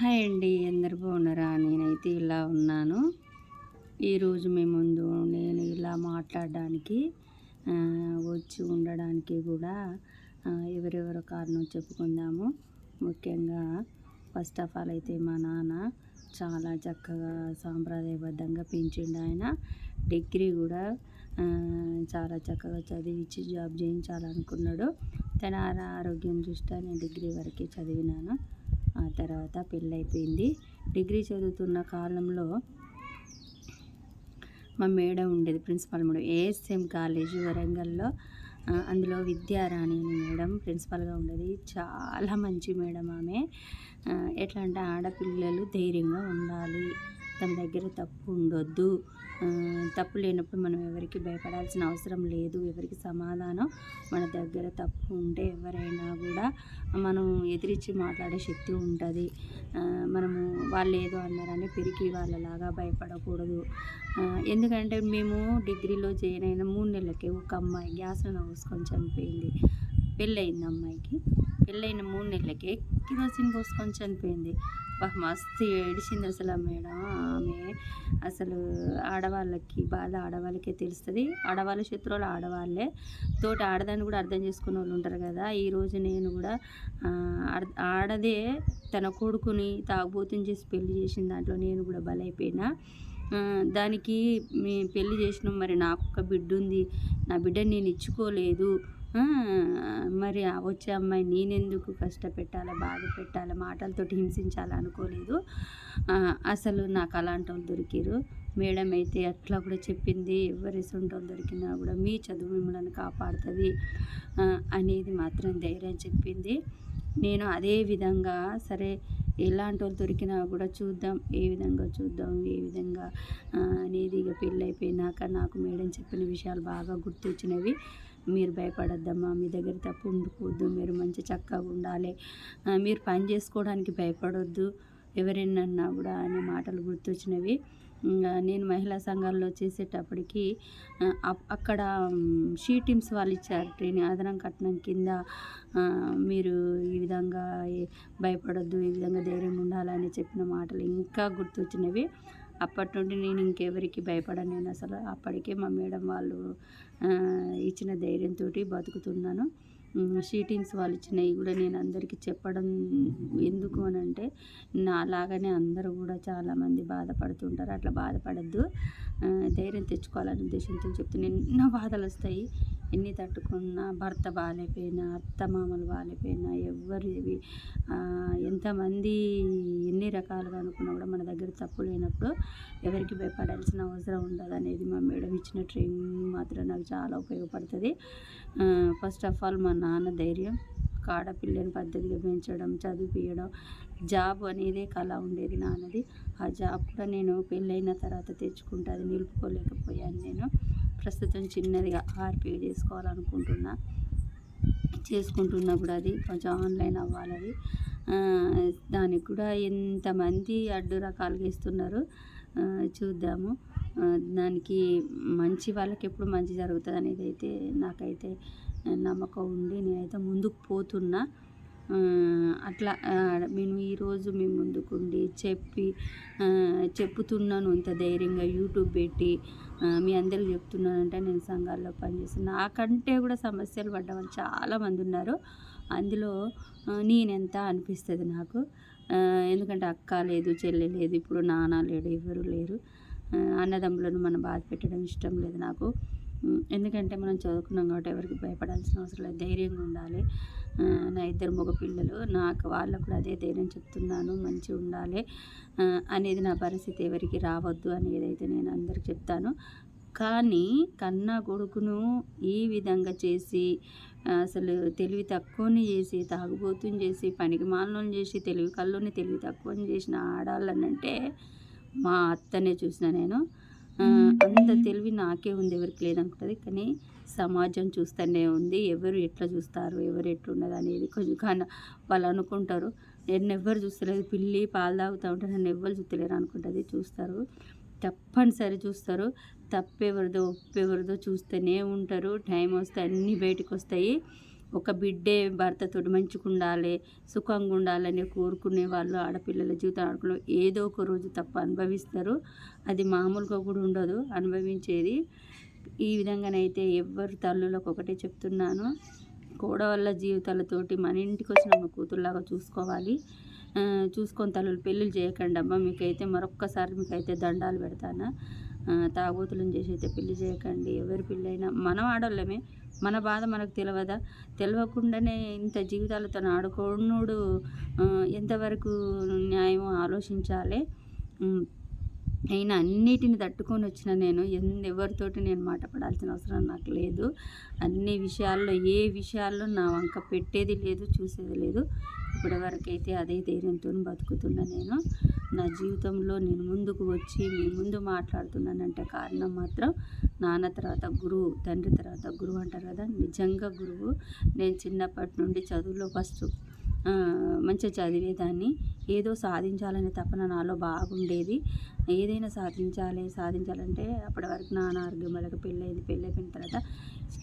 Hi అండి అందరు బాగున్నారా? నేనైతే ఇలా ఉన్నాను. ఈరోజు మీ ముందు నేను ఇలా మాట్లాడడానికి వచ్చి ఉండడానికి కూడా ఎవరెవరు ఎవరెవరో కారణం చెప్పుకుందాము. ముఖ్యంగా ఫస్ట్ ఆఫ్ ఆల్ అయితే మా నాన్న చాలా చక్కగా సాంప్రదాయబద్ధంగా పెంచిండు ఆయన. డిగ్రీ కూడా చాలా చక్కగా చదివించి జాబ్ చేయించాలనుకున్నాడు. తన ఆరోగ్యం దృష్ట్యా నేను డిగ్రీ వరకే చదివినాను. ఆ తర్వాత పెళ్ళైపోయింది డిగ్రీ చదువుతున్న కాలంలో మా మేడం ఉండేది ప్రిన్సిపాల్ మేడం. ఏఎస్ఎం కాలేజ్ వరంగల్లో. అందులో విద్యారాణి అనే మేడం ప్రిన్సిపాల్గా ఉండేది. చాలా మంచి మేడం ఆమె. ఎట్లా అంటే ఆడపిల్లలు ధైర్యంగా ఉండాలి. తమ దగ్గర తప్పు ఉండొద్దు. తప్పు లేనప్పుడు మనం ఎవరికి భయపడాల్సిన అవసరం లేదు. ఎవరికి సమాధానం మన దగ్గర తప్పు ఉంటే ఎవరైనా కూడా మనం ఎదిరించి మాట్లాడే శక్తి ఉంటుంది. మనము వాళ్ళు ఏదో అన్నారని పెరిగి వాళ్ళలాగా భయపడకూడదు. ఎందుకంటే మేము డిగ్రీలో జాయిన్ అయిన మూడు నెలలకే ఒక అమ్మాయి గ్యాస్లో పోసుకొని చనిపోయింది. పెళ్ళయింది అమ్మాయికి. పెళ్ళైన మూడు నెలలకే కిరోసిన్ పోసుకొని చనిపోయింది. మస్తు ఏడిచింది అసలు ఆ మేడం. ఆమె అసలు ఆడవాళ్ళకి బాధ ఆడవాళ్ళకే తెలుస్తుంది. ఆడవాళ్ళ శత్రువులు ఆడవాళ్ళే. తోటి ఆడదాన్ని కూడా అర్థం చేసుకునే వాళ్ళు ఉంటారు కదా. ఈరోజు నేను కూడా ఆడదే తన కొడుకుని తాగుబోతుని చేసి పెళ్ళి చేసిన దాంట్లో నేను కూడా బలైపోయినా. దానికి మీ పెళ్ళి చేసిన. మరి నాకు ఒక బిడ్డ ఉంది నా బిడ్డని నేను ఇచ్చుకోలేదు. మరి ఆ వచ్చే అమ్మాయి నేనెందుకు కష్టపెట్టాలి బాధ పెట్టాలి మాటలతోటి హింసించాలి అనుకోలేదు. అసలు నాకు అలాంటి వాళ్ళు దొరికారు మేడం అయితే అట్లా కూడా చెప్పింది ఎవరి సొంత దొరికినా కూడా మీ చదువు మిమ్మల్ని కాపాడుతుంది అనేది మాత్రం ధైర్యం చెప్పింది. నేను అదే విధంగా సరే ఎలాంటి వాళ్ళు దొరికినా కూడా చూద్దాం ఏ విధంగా చూద్దాం ఏ విధంగా అనేది ఇక పెళ్ళి అయిపోయినాక నాకు మేడం చెప్పిన విషయాలు బాగా గుర్తొచ్చినవి. మీరు భయపడద్దమ్మా మీ దగ్గర తప్పు ఉండుకోవద్దు మీరు మంచి చక్కగా ఉండాలి. మీరు పని చేసుకోవడానికి భయపడొద్దు ఎవరైనా అన్నా కూడా అనే మాటలు గుర్తొచ్చినవి. నేను మహిళా సంఘాల్లో చేసేటప్పటికి అప్- అక్కడ షీ టీమ్స్ వాళ్ళు ఇచ్చారు. ట్రైనింగ్ అదనం కట్నం కింద మీరు ఈ విధంగా భయపడద్దు భయపడొద్దు ఈ విధంగా ధైర్యంగా ఉండాలని చెప్పిన మాటలు ఇంకా గుర్తొచ్చినవి. అప్పటి నుండి నేను ఇంకెవరికి భయపడను. నేను అసలు అప్పటికే మా మేడం వాళ్ళు ఇచ్చిన ధైర్యంతో బతుకుతున్నాను. షీటింగ్స్ వాళ్ళు ఇచ్చినవి కూడా నేను అందరికీ చెప్పడం ఎందుకు అని అంటే నాలాగానే అందరూ కూడా చాలామంది బాధపడుతుంటారు అట్లా బాధపడద్దు. ధైర్యం తెచ్చుకోవాలనే ఉద్దేశంతో చెప్తున్నా. ఎన్నో బాధలు వస్తాయి. ఎన్ని తట్టుకున్నా భర్త బాగాలేపోయినా అత్త మామలు బాగాలేపోయినా ఎవరివి ఎంతమంది ఎన్ని రకాలుగా అనుకున్నా కూడా మన దగ్గర తప్పు లేనప్పుడు ఎవరికి భయపడాల్సిన అవసరం ఉండదు అనేది మా మేడం ఇచ్చిన ట్రైనింగ్ మాత్రం నాకు చాలా ఉపయోగపడుతుంది. ఫస్ట్ ఆఫ్ ఆల్ మా నాన్న ధైర్యం. ఒక ఆడపిల్లని పద్ధతిగా పెంచడం చదివించడం జాబ్ అనేది కళ ఉండేది నాన్నది. ఆ జాబ్ కూడా నేను పెళ్ళైన తర్వాత తెచ్చుకుంటే అది నిలుపుకోలేకపోయాను నేను. ప్రస్తుతం చిన్నదిగా ఆర్పీ చేసుకోవాలనుకుంటున్నా. చేసుకుంటున్నా కూడా అది కొంచెం ఆన్లైన్ అవ్వాలి అది. దానికి కూడా ఎంతమంది అడ్డు రకాలుగా ఇస్తున్నారు. చూద్దాము. దానికి మంచి వాళ్ళకి ఎప్పుడు మంచి జరుగుతుంది అనేది అయితే నాకైతే నమ్మకం ఉంది. నేనైతే ముందుకు పోతున్నా. అట్లా మేము ఈరోజు మీ ముందుకుండి చెప్పి చెప్తున్నాను ఇంత ధైర్యంగా యూట్యూబ్ పెట్టి మీ అందరికి చెప్తున్నానంటే నేను సంఘాల్లో పనిచేస్తున్నా నాకంటే కూడా సమస్యలు పడ్డ వాళ్ళు చాలామంది ఉన్నారు. అందులో నేనెంత అనిపిస్తుంది నాకు? ఎందుకంటే అక్క లేదు చెల్లె లేదు ఇప్పుడు నాన్న లేడు ఎవరు లేరు. అన్నదమ్ములను మనం బాధ పెట్టడం ఇష్టం లేదు నాకు. ఎందుకంటే మనం చదువుకున్నాం కాబట్టి ఎవరికి భయపడాల్సిన అవసరం లేదు. ధైర్యంగా ఉండాలి. నా ఇద్దరు మగ పిల్లలు నాకు వాళ్ళకు కూడా అదే ధైర్యం చెప్తున్నాను మంచిగా ఉండాలి అనేది నా పరిస్థితి. ఎవరికి రావద్దు అనేది అయితే నేను అందరికి చెప్తాను. కానీ కన్నా కొడుకును ఈ విధంగా చేసి అసలు తెలివి తక్కువని చేసి తాగుబోతుని చేసి పనికి మాలను చేసి తెలివి కళ్ళుని తెలివి తక్కువని చేసిన ఆడాలనంటే మా అత్తనే చూసిన నేను. అంత తెలివి నాకే ఉంది ఎవరికి లేదనుకుంటుంది. కానీ సమాజం చూస్తూనే ఉంది. ఎవరు ఎట్లా చూస్తారు ఎవరు ఎట్లున్నది అనేది కొంచెం కానీ వాళ్ళు అనుకుంటారు. నన్ను ఎవ్వరు చూస్తలేదు. పిల్లి పాలు తాగుతూ ఉంటే నన్ను ఎవ్వరు చూస్తలేరు అనుకుంటుంది. చూస్తారు. తప్పనిసరి చూస్తారు. తప్పెవరిదో ఒప్పెవరిదో చూస్తూనే ఉంటారు. టైం వస్తే అన్నీ బయటకు వస్తాయి ఒక బిడ్డే భర్తతో మంచిగా ఉండాలి సుఖంగా ఉండాలని కోరుకునే వాళ్ళు ఆడపిల్లల జీవితం ఆడుకునే ఏదో ఒక రోజు తప్ప అనుభవిస్తారు. అది మామూలుగా కూడా ఉండదు. అనుభవించేది ఈ విధంగానైతే ఎవరి తల్లులకు ఒకటే చెప్తున్నాను. కోడవల్ల జీవితాలతోటి మన ఇంటికి వచ్చిన మా కూతురులాగా చూసుకోవాలి. చూసుకొని తల్లులు పెళ్ళిళ్ళు చేయకండి అమ్మ మీకైతే మరొక్కసారి మీకైతే దండాలు పెడతాను. తాగోతులను తాగుబోతులను చేసి అయితే పెళ్ళి చేయకండి. ఎవరి పెళ్ళైనా మనం ఆడోళ్ళమే. మన బాధ మనకు తెలియదా తెలియకుండానే ఇంత జీవితాలతో ఆడుకోనుడు ఎంతవరకు న్యాయమో ఆలోచించాలి. అయినా అన్నిటిని తట్టుకొని వచ్చిన నేను ఎవరితోటి నేను మాట పడాల్సిన అవసరం నాకు లేదు. అన్ని విషయాల్లో ఏ విషయాల్లో నా వంక పెట్టేది లేదు చూసేది లేదు. ఇప్పటివరకు అయితే అదే ధైర్యంతో బతుకుతున్నా నేను. నా జీవితంలో నేను ముందుకు వచ్చి మీ ముందు మాట్లాడుతున్నానంటే కారణం మాత్రం నాన్న తర్వాత గురువు తండ్రి తర్వాత గురువు అంటారు కదా. నిజంగా గురువు నేను చిన్నప్పటి నుండి చదువులో ఫస్ట్ మంచిగా చదివేదాన్ని. ఏదో సాధించాలనే తపన నాలో బాగుండేది. ఏదైనా సాధించాలి సాధించాలంటే అప్పటి వరకు నా వాళ్ళకి పెళ్ళయింది పెళ్ళైపోయిన తర్వాత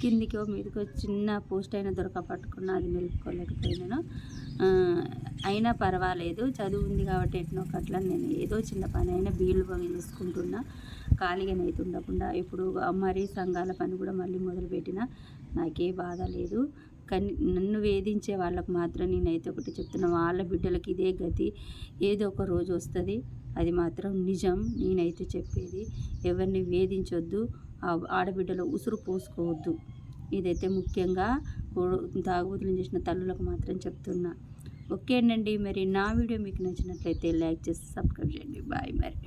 కిందికో మీదకో చిన్న పోస్ట్ అయినా దొరక పట్టుకున్న అది నిలుపుకోలేకపోయినాను. అయినా పర్వాలేదు. చదువు ఉంది కాబట్టి ఎట్నో కట్లా నేను ఏదో చిన్న పని అయినా బీళ్ళు పని చేసుకుంటున్నా. ఖాళీగా అయితే ఉండకుండా ఇప్పుడు మరి సంఘాల పని కూడా మళ్ళీ మొదలుపెట్టిన నాకే బాధ లేదు. కానీ నన్ను వేధించే వాళ్ళకు మాత్రం నేనైతే ఒకటి చెప్తున్నా వాళ్ళ బిడ్డలకి ఇదే గతి. ఏదో ఒక రోజు వస్తుంది అది మాత్రం నిజం. నేనైతే చెప్పేది ఎవరిని వేధించొద్దు ఆ ఆడబిడ్డలో ఉసురు పోసుకోవద్దు. ఇదైతే ముఖ్యంగా తాగుబోతులు చేసిన తల్లులకు మాత్రం చెప్తున్నా. ఓకేనండి మరి నా వీడియో మీకు నచ్చినట్లయితే లైక్ చేసి సబ్స్క్రైబ్ చేయండి. బాయ్ మరి.